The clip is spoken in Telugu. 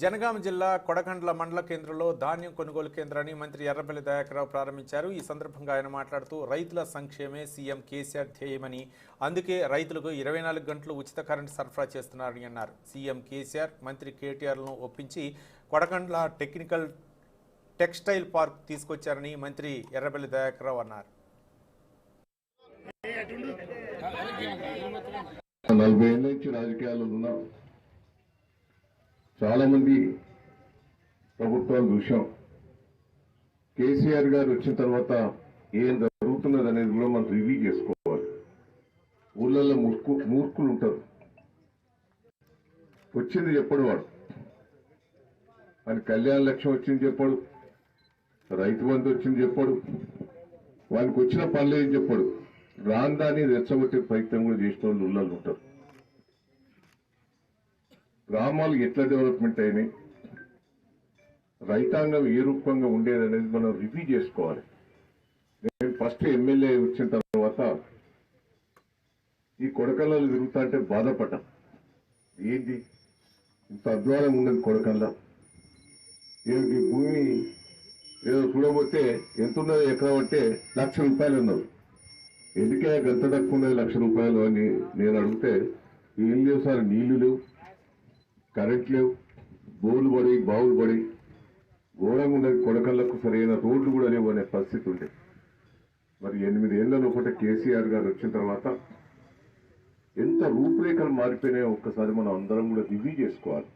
జనగామ జిల్లా కొడకండ్ల మండల కేంద్రంలో ధాన్యం కొనుగోలు కేంద్రాన్ని మంత్రి ఎర్రబెల్లి దయాకరావు ప్రారంభించారు. ఈ సందర్భంగా ఆయన మాట్లాడుతూ రైతుల సంక్షేమే సీఎం కేసీఆర్ ధ్యేయమని అందుకే రైతులకు ఇరవై నాలుగు గంటలు ఉచిత కరెంటు సరఫరా చేస్తున్నారని అన్నారు. సీఎం కేసీఆర్ మంత్రి కేటీఆర్లను ఒప్పించి కొడకండ్ల టెక్నికల్ టెక్స్టైల్ పార్క్ తీసుకొచ్చారని మంత్రి ఎర్రబెల్లి దయాకరావు అన్నారు. నలభై ఏళ్ళ నుంచి రాజకీయాల్లో ఉన్నాం. చాలా మంది ప్రభుత్వాలు చూశాం. కేసీఆర్ గారు వచ్చిన తర్వాత ఏం జరుగుతున్నది అనేది కూడా మనం రివ్యూ చేసుకోవాలి. ఊళ్ళల్లో మూర్ఖు మూర్ఖులు ఉంటారు వచ్చింది చెప్పడు వాడు. అని కళ్యాణ లక్ష్యం వచ్చింది చెప్పడు. రైతు బంధు వచ్చింది చెప్పడు. వానికి వచ్చిన పనులు ఏం చెప్పడు. రాందాన్ని రెచ్చగొట్టే ప్రయత్నం కూడా చేసిన వాళ్ళు ఊళ్ళల్లో ఉంటారు. గ్రామాలు ఎట్లా డెవలప్మెంట్ అయినాయి? రైతాంగం ఏ రూపంగా ఉండేది అనేది మనం రివ్యూ చేసుకోవాలి. నేను ఫస్ట్ ఎమ్మెల్యే వచ్చిన తర్వాత ఈ కొడకల్లాలు తిరుగుతా అంటే బాధపడ్డా. ఏంటి? ఇంత అద్వారం ఉన్నది కొడకల్లా. ఈ భూమి ఏదో చూడబోతే ఎంత ఉన్నది ఎకరం అంటే లక్ష రూపాయలు ఉన్నారు ఎందుకే గంత తక్కువ ఉన్నది లక్ష రూపాయలు అని నేను అడిగితే ఏం లేవు సార్ నీళ్ళు లేవు. కరెంట్ లేవు బోలు పడి బావులు పడి ఘోరంగా ఉన్నది కొడకళ్ళకు సరైన రోడ్లు కూడా లేవు అనే పరిస్థితి ఉండే. మరి ఎనిమిది ఏళ్ళలో ఒకటే కేసీఆర్ గారు వచ్చిన తర్వాత ఎంత రూపురేఖలు మారిపోయినాయో ఒక్కసారి మనం అందరం కూడా రివ్యూ చేసుకోవాలి.